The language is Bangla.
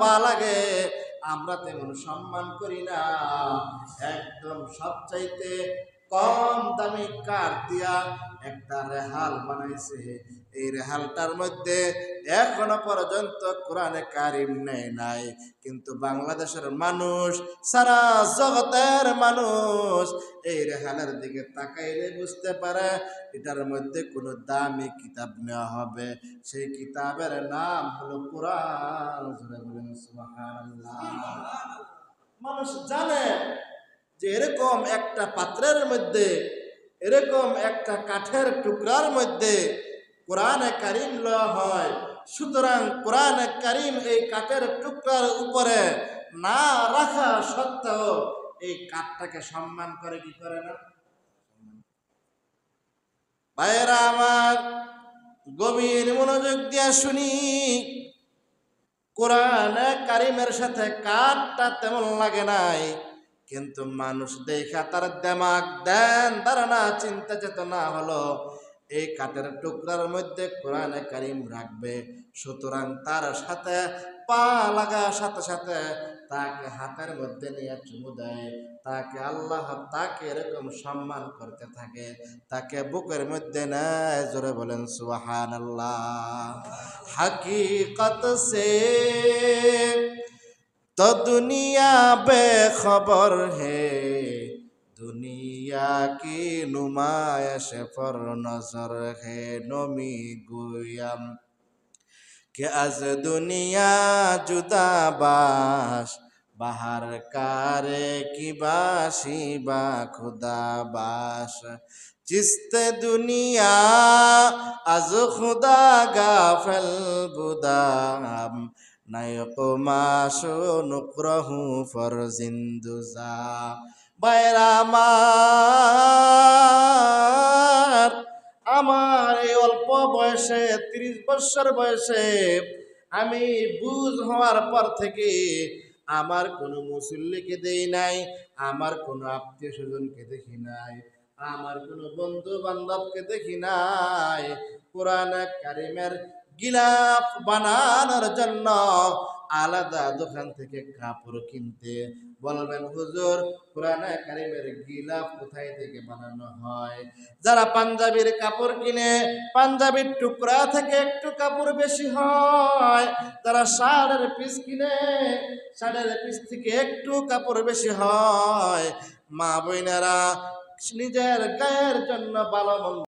পা লাগে। আমরা তেমন সম্মান করি না। একদম সবচাইতে কম দামি কাঠ দিয়া একটা রেহাল বানাইছে। এই রেহালটার মধ্যে এখনও পর্যন্ত কোরআনে কারিম নেয় নাই। কিন্তু বাংলাদেশের মানুষ, সারা জগতের মানুষ এই রেহালের দিকে তাকাইলে বুঝতে পারে এটার মধ্যে কোনো দামি কিতাব নেওয়া হবে। সেই কিতাবের নাম হলো কোরআন। মানুষ জানে যে এরকম একটা পাত্রের মধ্যে, এরকম একটা কাঠের টুকরার মধ্যে কোরআনে কারিম লওয়া হয়। সুতরাং কোরআনে কারিম এই কাঠের টুকরার উপরে না রাখা সত্ত্বেও এই কাঠটাকে সম্মান করে কি করে না? ভাইয়েরা আমার, গভীর মনোযোগ দিয়া শুনি। কোরআনে কারিমের সাথে কাঠটা তেমন লাগে নাই, কিন্তু মানুষ দেখা তার দেমাগ দেন, ধারণা, চিন্তা চেতনা হলো এই কাঠের টুকরার মধ্যে কোরআনে কারিম রাখবে। সুতরাং তার সাথে পা লাগার সাথে সাথে তাকে হাতের মধ্যে নিয়ে চুমু দেয়। তাকে আল্লাহ তাকে এরকম সম্মান করতে থাকে। তাকে বুকের মধ্যে নেয়, জোরে বলেন সুহান আল্লাহ হাকিকত সে তো দুনিয়া বেখবর হে। দুনিয়া কি নুমায়শ পর নজর হে নমি গুয়াম? কে আজ দুনিয়া জুদা জুদাবাস বাহার কারে কি বাসি বা খুদাবাস? চিস্ত দুনিয়া আজ খুদা গা ফেল বুদাম নায়ক মাস নুক্রহু ফর জিন্দুজা। বাইরা আমার আমার এই অল্প বয়সে, তিরিশ বছর বয়সে আমি বুঝ হওয়ার পর থেকে আমার কোনো মুসল্লিকে দেই নাই, আমার কোনো আত্মীয় স্বজনকে দেখি নাই, আমার কোনো বন্ধু বান্ধবকে দেখি নাই। কোরআন কারিমের গিলাফ বানানোর জন্য আলাদা দোকান থেকে কাপড় কিনতে। বলবেন হুজুর কোরআন কারিমের গিলাফ কোথায় থেকে বানানো হয়? যারা পাঞ্জাবির কাপড় কিনে, পাঞ্জাবির টুকরা থেকে একটু কাপড় বেশি হয়। যারা শাড়ের পিস কিনে শাড়ের পিস থেকে একটু কাপড় বেশি হয়। মা বইনারা নিজের গায়ের জন্য ভালো